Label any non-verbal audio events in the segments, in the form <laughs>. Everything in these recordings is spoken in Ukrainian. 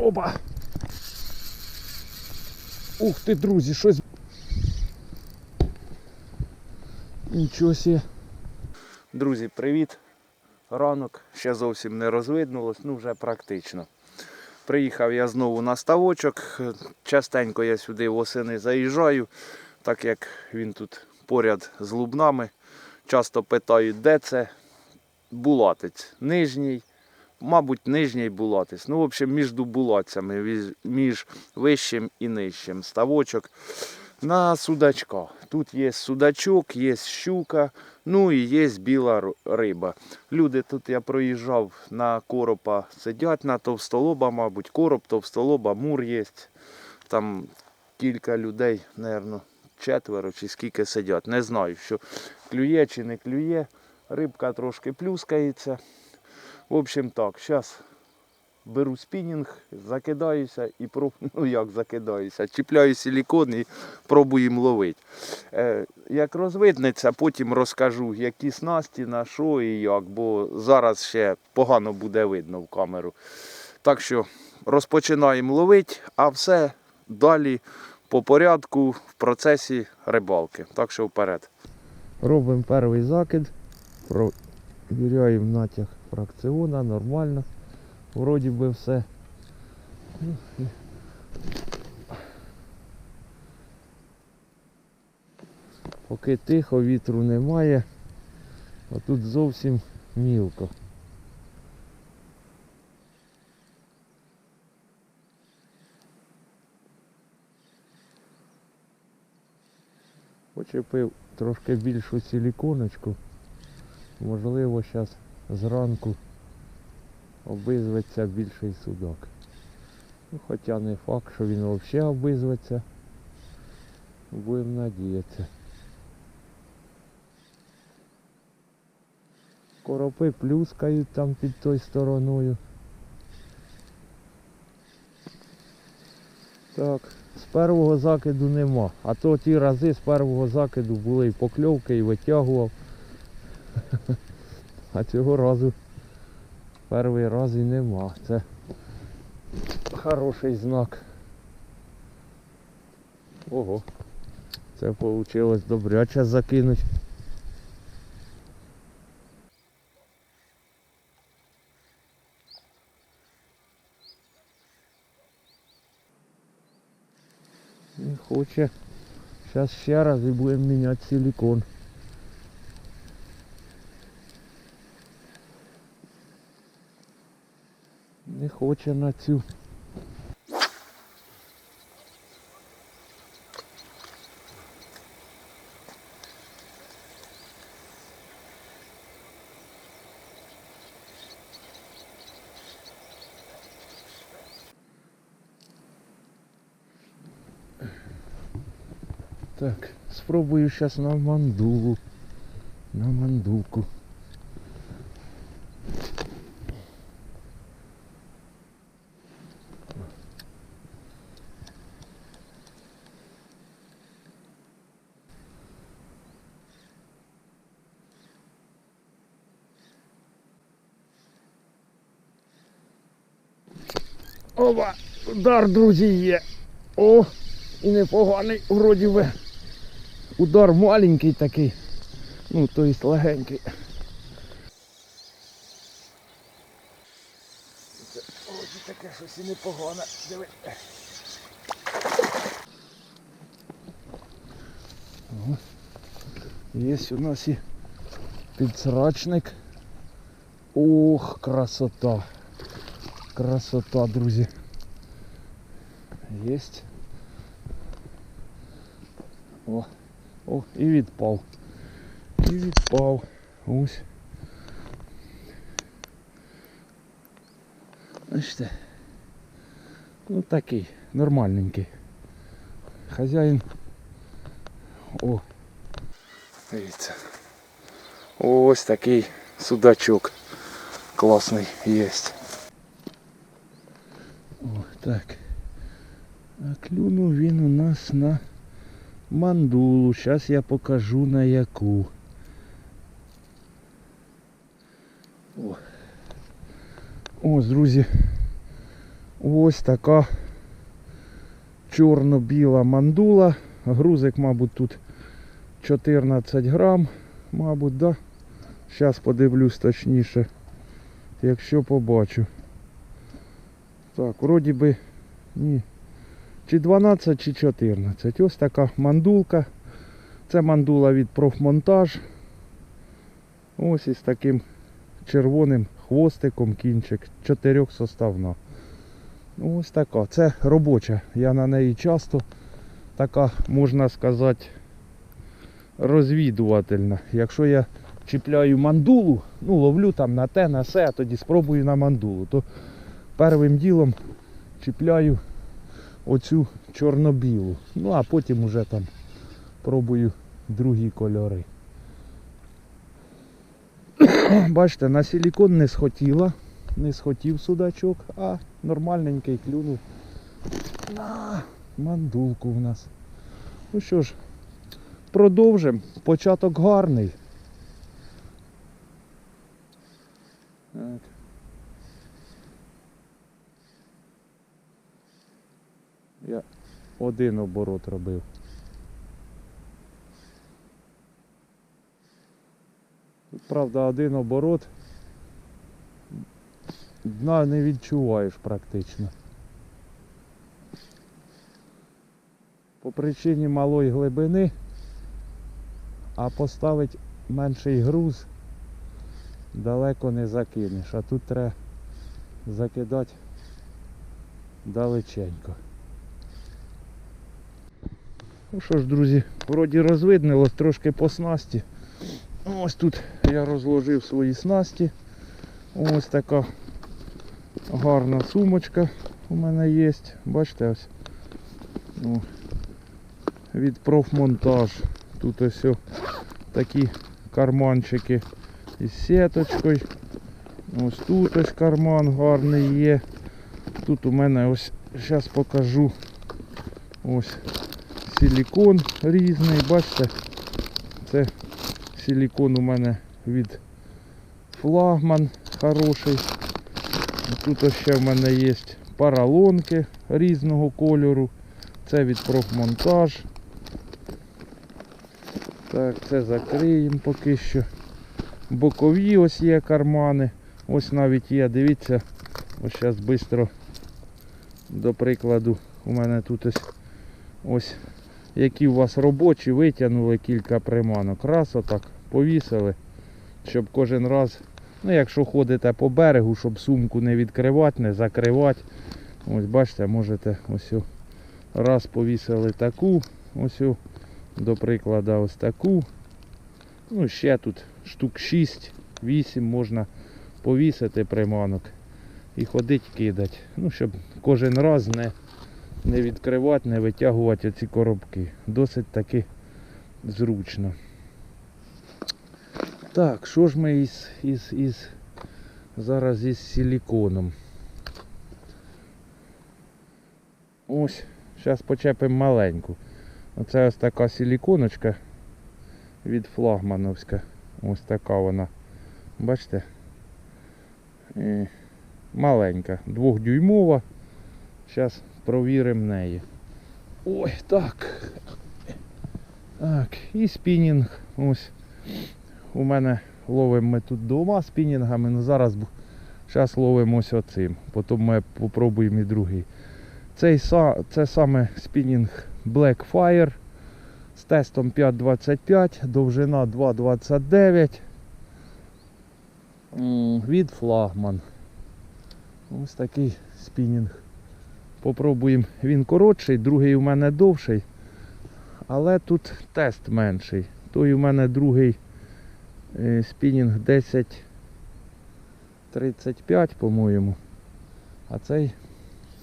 Опа! Ух ти, друзі, щось. Нічого сі. Друзі, привіт. Ранок ще зовсім не розвиднулось, ну вже практично. Приїхав я знову на ставочок. Частенько я сюди восени заїжджаю, так як він тут поряд з лубнами. Часто питають, де це булатець. Нижній, мабуть, нижній булатець. Ну, в общем, між булатцями, між вищим і нижчим ставочок на судачка. Тут є судачок, є щука, ну і є біла риба. Люди тут я проїжджав на коропа, сидять на товстолоба, мабуть, короб, товстолоба, мур є. Там кілька людей, напевно, четверо чи скільки сидять. Не знаю, що клює чи не клює. Рибка трошки плюскається. В общем так, зараз беру спінінг, закидаюся і проб... <laughs> ну як закидаюся, чіпляю силікон і пробуємо ловити. Е, як розвиднеться, потім розкажу, які снасті, на що і як, бо зараз ще погано буде видно в камеру. Так що розпочинаємо ловити, а все далі по порядку в процесі рибалки. Так що вперед. Робимо перший закид, провіряємо натяг фракціона, нормально. Вроді би все. Поки тихо, вітру немає, а тут зовсім мілко. Почепив трошки більшу силіконочку. Можливо, зараз зранку обизветься більший судак. Ну, хоча не факт, що він взагалі обизветься. Будемо надіятися. Коропи плюскають там під той стороною. Так, з першого закиду нема. А то ті рази з першого закиду були і покльовки, і витягував. <laughs> А цього разу перший раз і нема. Це хороший знак. Ого. Це вийшло добряче закинуть. Не хоче. Зараз ще раз і будемо міняти силікон. Не хоче на цю. Так, спробую зараз на мандулу. На мандулку. Удар, друзі, є. О! І непоганий, вроді би. Удар маленький такий. Ну, то есть легенький. Це вроді таке щось і непогане. Диви. Є у нас і підсрачник. Ох, красота. Красота, друзі. Єсть. О, о, і відпав. І відпав. Ось. Бачите. Ну такий, нормальненький. Хазяїн. О. Дивіться. Ось такий судачок. Класний єсть. О, так. А клюнув він у нас на мандулу. Зараз я покажу на яку. О. Ось, друзі. Ось така чорно-біла мандула. Грузик, мабуть, тут 14 грам, мабуть, да? Зараз подивлюсь точніше, якщо побачу. Так, вроді би, ні. Чи 12, чи 14. Ось така мандулка. Це мандула від профмонтаж. Ось із таким червоним хвостиком кінчик. Чотирьохсоставна. Ось така. Це робоча. Я на неї часто така, можна сказати, розвідувательна. Якщо я чіпляю мандулу, ну ловлю там на те, на все, а тоді спробую на мандулу, то первим ділом чіпляю оцю чорно-білу. Ну а потім уже там пробую другі кольори. <coughs> Бачите, на силікон не схотіла, не схотів судачок, а нормальненький клюнув на мандулку у нас. Ну що ж, продовжимо. Початок гарний. Так. Я один оборот робив. Тут, правда, один оборот. Дна не відчуваєш практично. По причині малої глибини, а поставити менший груз далеко не закинеш, а тут треба закидати далеченько. Ну що ж, друзі, вроді розвиднилось трошки по снасті. Ось тут я розложив свої снасті. Ось така гарна сумочка у мене є. Бачите ось. О, від профмонтаж. Тут ось о такі карманчики із сіточкою. Ось тут ось карман гарний є. Тут у мене ось, зараз покажу. Ось силікон різний, бачите, це силікон у мене від флагман хороший. Тут ще в мене є паралонки різного кольору. Це від профмонтаж. Так, це закриємо поки що. Бокові ось є кармани. Ось навіть є, дивіться, ось зараз швидко, до прикладу, у мене тут ось ось які у вас робочі, витягнули кілька приманок. Раз отак повісили, щоб кожен раз, ну якщо ходите по берегу, щоб сумку не відкривати, не закривати. Ось бачите, можете ось раз повісили таку, ось до прикладу ось таку. Ну ще тут штук 6-8 можна повісити приманок і ходить кидати. Ну, щоб кожен раз не не відкривати, не витягувати оці коробки. Досить таки зручно. Так, що ж ми із, із, із зараз із силіконом? Ось, зараз почепимо маленьку. Оце ось така силіконочка від флагмановська. Ось така вона. Бачите? Маленька, двохдюймова. Зараз провіримо неї. Ой, так. Так, і спінінг. Ось. У мене ловимо ми тут двома спінінгами, ну зараз зараз ловимо ось оцим. Потім ми попробуємо і другий. Цей, це саме спінінг Blackfire з тестом 5.25, довжина 2.29 від флагман. Ось такий спінінг. Попробуємо. Він коротший, другий у мене довший. Але тут тест менший. Той у мене другий е, спінінг 10.35, по-моєму. А цей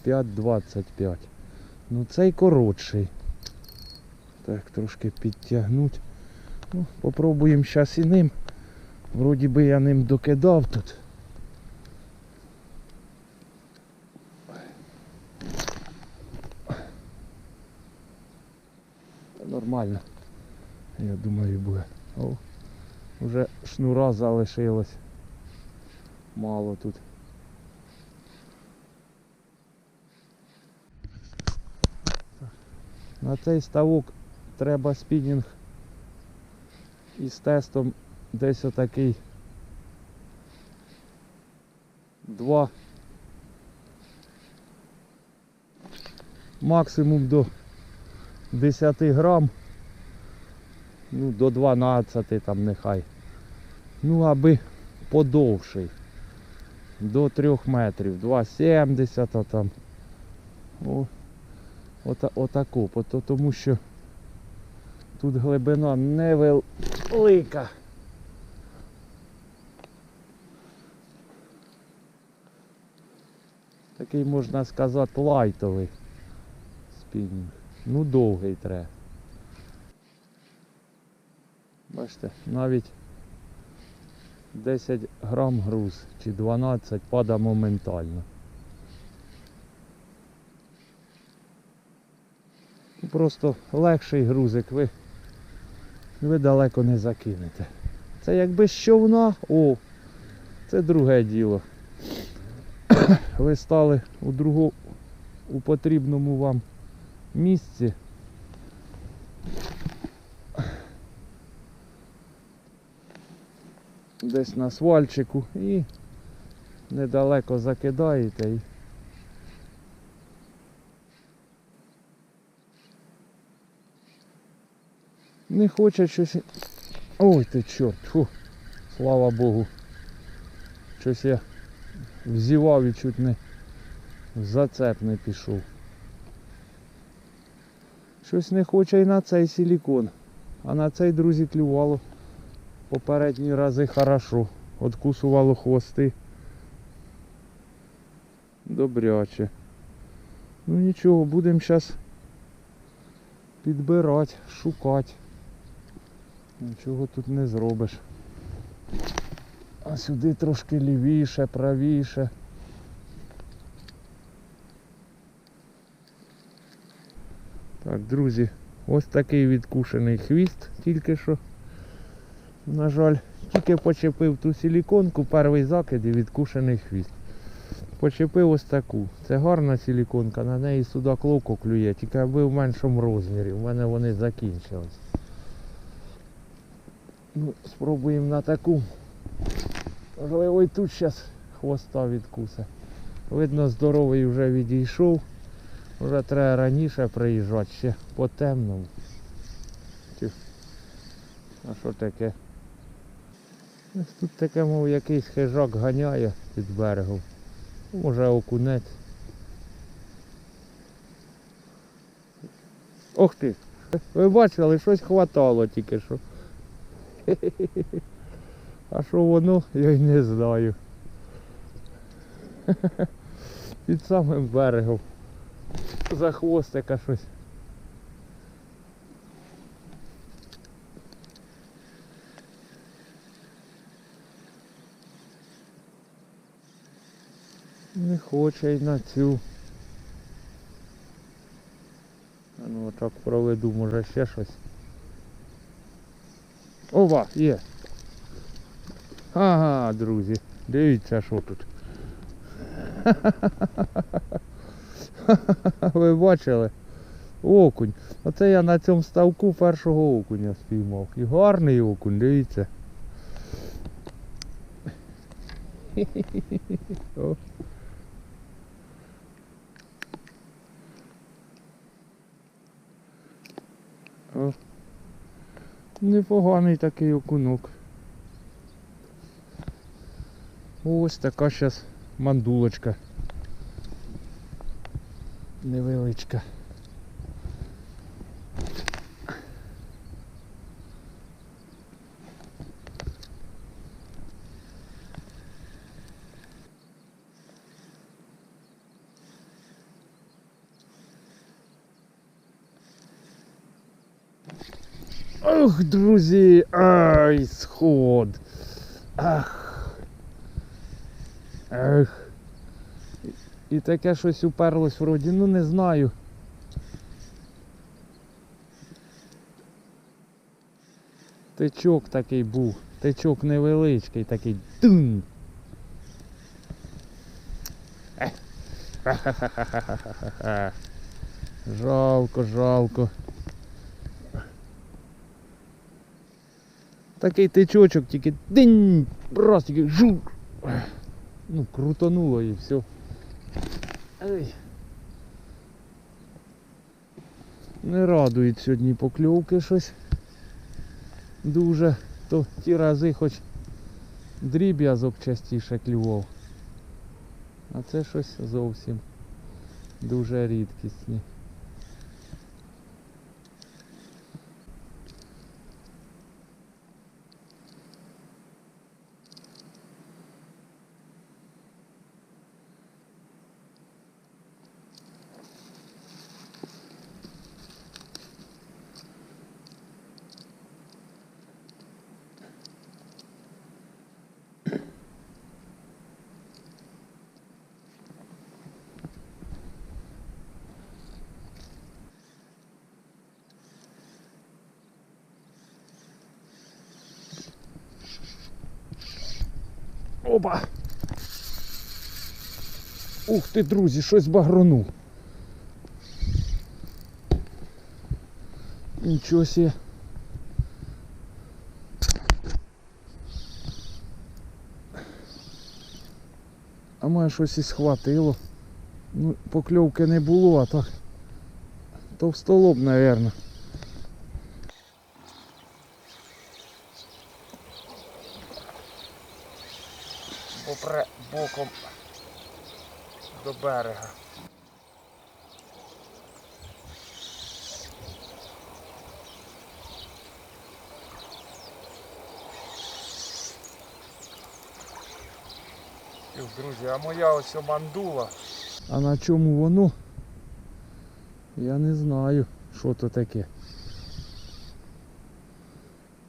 5.25. Ну цей коротший. Так, трошки підтягнуть. Ну, попробуємо зараз і ним. Вроді би я ним докидав тут. нормально. Я думаю буде. О, Вже шнура залишилось. Мало тут. На цей ставок треба спінінг із тестом десь отакий два. максимум до 10 грам. Ну, до 12 там нехай. Ну, аби подовший. До 3 метрів. 2,70 там. О, ота, отаку. Тому що тут глибина невелика. Такий можна сказати лайтовий спінінг. Ну довгий треба. Бачите, навіть 10 грам груз чи 12 пада моментально. Просто легший грузик ви, ви далеко не закинете. Це якби з човна, о, це друге діло. <coughs> Ви стали у другу, у потрібному вам місці. Десь на свальчику і недалеко закидаєте не хоче щось. Ой ти чорт, фу, слава Богу. Щось я взівав і чуть не в зацеп не пішов. Щось не хоче і на цей силікон. А на цей, друзі, клювало попередні рази хорошо. Откусувало хвости. Добряче. Ну нічого, будемо зараз підбирати, шукати. Нічого тут не зробиш. А сюди трошки лівіше, правіше. Друзі, ось такий відкушений хвіст тільки що. На жаль, тільки почепив ту силіконку, перший закид і відкушений хвіст. Почепив ось таку. Це гарна силіконка, на неї судак ловко клює, тільки аби в меншому розмірі. У мене вони закінчились. Ну, спробуємо на таку. Можливо, і тут зараз хвоста відкусе. Видно, здоровий вже відійшов. Вже треба раніше приїжджати, ще по темному. А що таке? Тут таке, мов якийсь хижак ганяє під берегом. Може окунець. Ох ти! Ви бачили, щось хватало тільки що. <laughs> А що воно, я й не знаю. <laughs> Під самим берегом. За хвостика щось. Не хоче й на цю. А ну так проведу, може ще щось. Ова, є. Ага, друзі, дивіться, що тут. <laughs> <laughs> Ви бачили? Окунь. Оце я на цьому ставку першого окуня спіймав. І гарний окунь, дивіться. <laughs> Непоганий такий окунок. Ось така зараз мандулочка. Невеличка. Ох, друзі, ай, сход. Ах. Ах. І- таке щось уперлось вроді, ну не знаю. Течок такий був. Течок невеличкий такий. Ха-ха-ха-ха-ха-ха. Жалко, жалко. Такий тичочок, тільки динь, раз тільки жук. Ну, крутануло і все. Ей. Не радують сьогодні покльовки щось. Дуже. То ті рази хоч дріб'язок частіше клював. А це щось зовсім дуже рідкісні. Опа! Ух ти, друзі, щось багронув. Нічого себе. А мене щось і схватило. Ну, покльовки не було, а так. Товстолоб, мабуть. Берега. Друзі, а моя ось мандула. А на чому воно? Я не знаю, що то таке.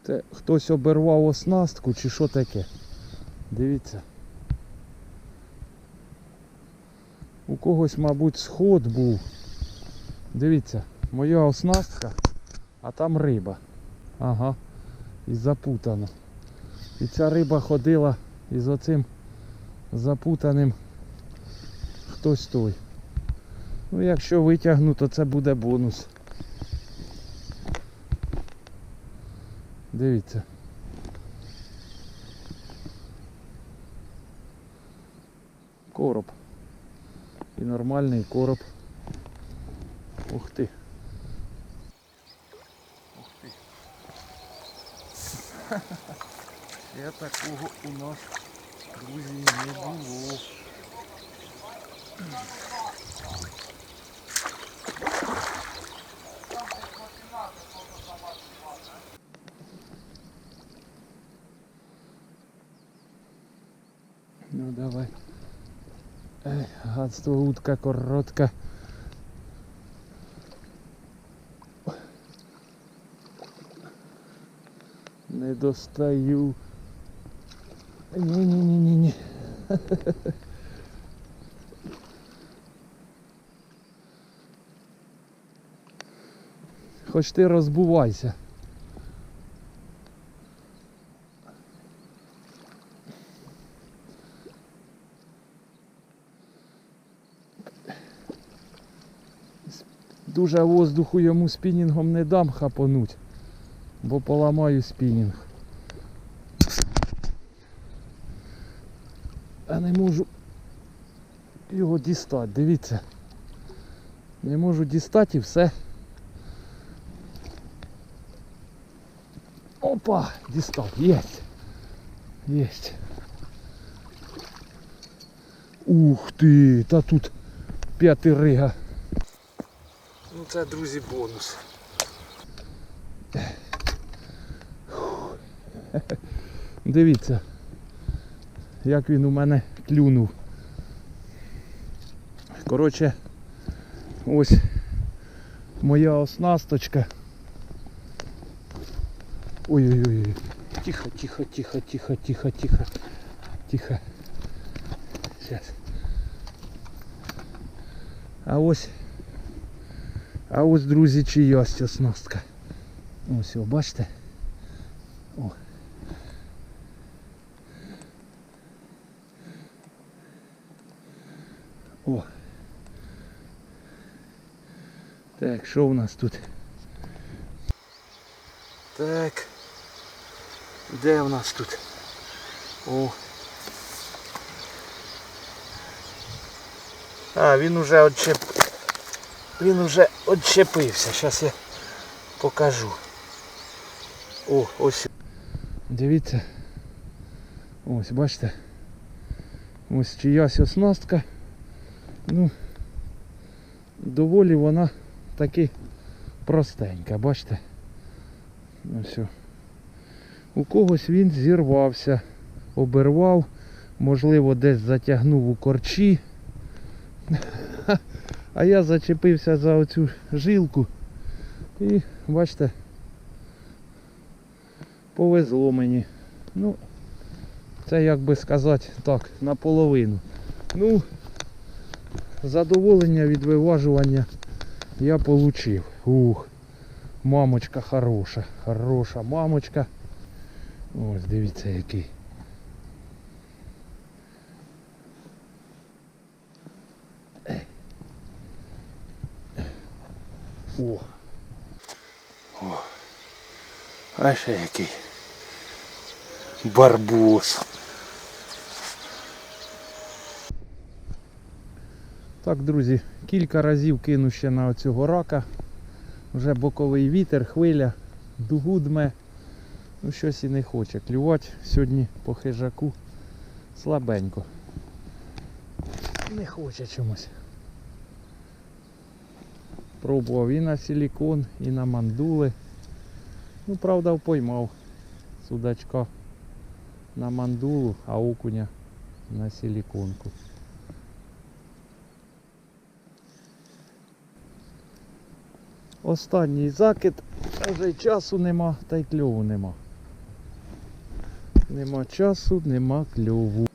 Це хтось обірвав оснастку чи що таке. Дивіться. У когось, мабуть, сход був. Дивіться, моя оснастка, а там риба. Ага. І запутано. І ця риба ходила із оцим запутаним хтось той. Ну якщо витягну, то це буде бонус. Дивіться. Короб. І нормальний короб. Ух ти. Ух ти. <laughs> Я такого у нас друзі не було. Ну давай. Гадство утка коротка. Не достаю. Ні-ні-ні-ні-ні. <laughs> Хоч ти розбувайся. Дуже воздуху йому спінінгом не дам хапануть, бо поламаю спінінг. А не можу його дістати, дивіться. Не можу дістати і все. Опа! Дістав, єсть. Єсть. Ух ти, та тут п'ятирига. Ну це, друзі, бонус. Дивіться, як він у мене клюнув. Коротше, ось моя оснасточка. Ой-ой-ой. Тихо, тихо, тихо, тихо, тихо, тихо. Тихо. Сейчас. А ось а ось, друзі, чиясь оснастка. Ось, о, бачите? О. О. Так, що у нас тут? Так. Де у нас тут? О. А, він уже отчеп... Він уже отчепився. Зараз я покажу. О, ось. Дивіться. Ось, бачите. Ось чиясь оснастка. Ну, доволі вона таки простенька, бачите? Ну все. У когось він зірвався, обірвав, можливо, десь затягнув у корчі. <laughs> А я зачепився за оцю жилку і бачите, повезло мені. Ну, це як би сказати так, наполовину. Ну, задоволення від виважування я отримав. Ух, мамочка хороша, хороша мамочка. Ось дивіться який. О. О. А ще який. Барбос. Так, друзі, кілька разів кину ще на оцього рака. Вже боковий вітер, хвиля, дугу дме. Ну щось і не хоче клювати сьогодні по хижаку слабенько. Не хоче чомусь. Пробував і на силікон, і на мандули. Ну, правда, поймав судачка на мандулу, а окуня на силіконку. Останній закид, вже й часу нема, та й кльову нема. Нема часу, нема кльову.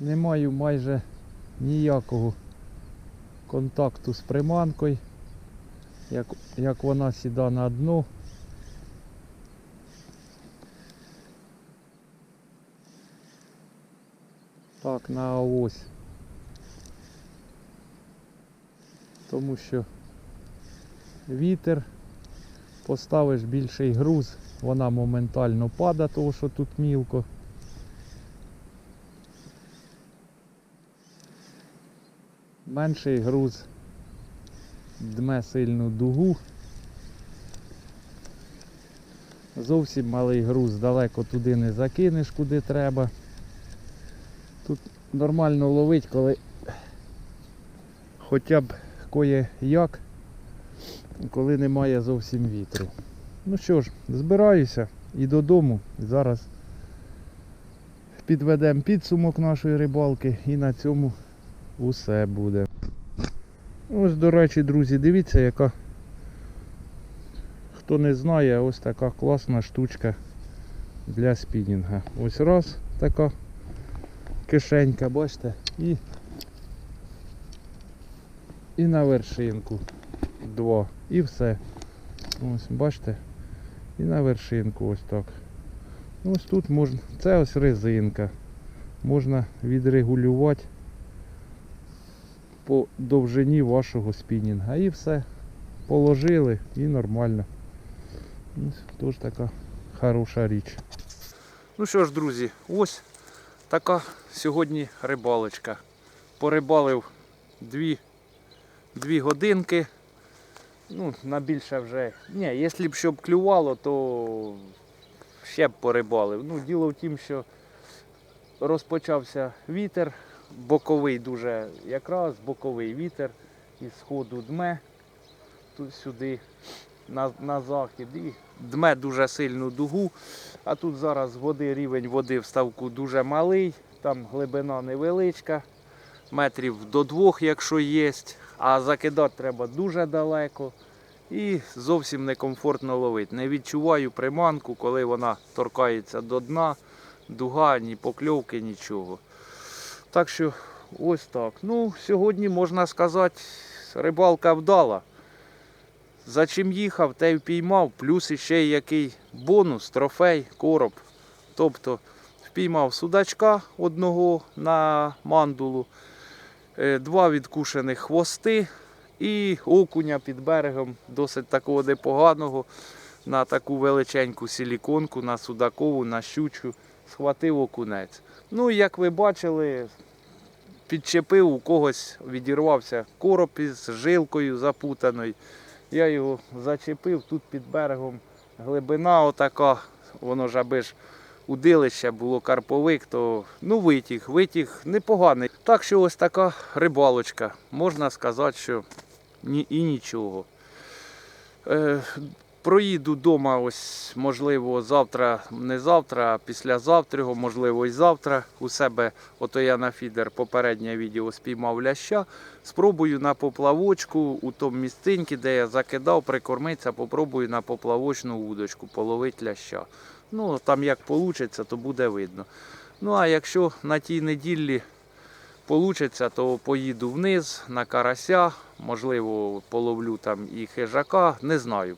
Не маю майже ніякого контакту з приманкою. Як, як вона сіда на дно. Так, на ось. Тому що вітер, поставиш більший груз, вона моментально падає, тому що тут мілко. Менший груз дме сильну дугу. Зовсім малий груз далеко туди не закинеш, куди треба. Тут нормально ловить, коли хоча б кое-як коли немає зовсім вітру. Ну що ж, збираюся і додому. Зараз підведемо підсумок нашої рибалки і на цьому усе буде. Ось, до речі, друзі, дивіться, яка, хто не знає, ось така класна штучка для спінінга. Ось раз така кишенька, бачите, і, і на вершинку два. І все. Ось, бачите? І на вершинку ось так. Ось тут можна. Це ось резинка. Можна відрегулювати по довжині вашого спінінга. І все. Положили і нормально. Теж така хороша річ. Ну що ж, друзі, ось така сьогодні рибалочка. Порибалив дві, дві годинки. Ну, на більше вже. Ні, якщо б щоб клювало, то ще б порибалив. Ну, діло в тім, що розпочався вітер, боковий дуже якраз, боковий вітер із сходу дме тут сюди на, на захід і дме дуже сильну дугу. А тут зараз води, рівень води в ставку дуже малий, там глибина невеличка, метрів до двох, якщо є, а закидати треба дуже далеко. І зовсім некомфортно ловити. Не відчуваю приманку, коли вона торкається до дна, дуга, ні покльовки, нічого. Так що ось так. Ну, сьогодні можна сказати, рибалка вдала. За чим їхав, те й впіймав, плюс іще який бонус, трофей, короб. Тобто впіймав судачка одного на мандулу, е, два відкушених хвости І окуня під берегом досить такого непоганого. На таку величеньку силіконку, на судакову, на щучу схватив окунець. Ну, як ви бачили, підчепив, у когось відірвався короб із жилкою запутаною. Я його зачепив, тут під берегом глибина отака, воно ж аби ж удилище було карповик, то ну витяг, витяг непоганий. Так що ось така рибалочка. Можна сказати, що ні, і нічого. Е, проїду вдома, ось, можливо, завтра, не завтра, а післязавтра, можливо, і завтра. У себе, ото я на фідер попереднє відео спіймав ляща. Спробую на поплавочку у тому місцинці, де я закидав, прикормитися, попробую на поплавочну удочку половити ляща. Ну, там як вийде, то буде видно. Ну, а якщо на тій неділі вийде, то поїду вниз на карася, можливо, половлю там і хижака, не знаю.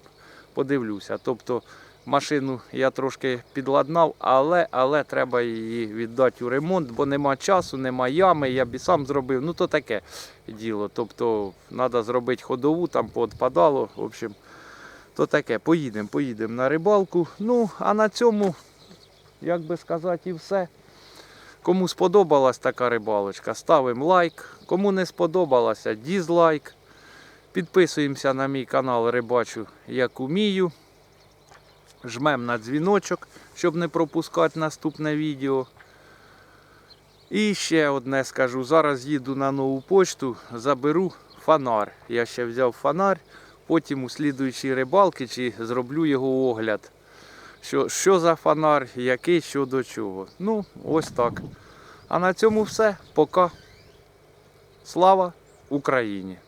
Подивлюся. Тобто машину я трошки підладнав, але, але треба її віддати у ремонт, бо нема часу, нема ями, я б сам зробив. Ну то таке діло. Тобто треба зробити ходову, там поотпадало. В общем, то таке. Поїдемо, поїдемо на рибалку. Ну, а на цьому, як би сказати, і все. Кому сподобалась така рибалочка, ставимо лайк. Кому не сподобалася, дізлайк. Підписуємося на мій канал Рибачу як умію. Жмемо на дзвіночок, щоб не пропускати наступне відео. І ще одне скажу. Зараз їду на нову почту, заберу фонар. Я ще взяв фонар, потім у слідуючій рибалки чи зроблю його огляд. Що, що за фонар, який, що до чого. Ну, ось так. А на цьому все. Пока. Слава Україні!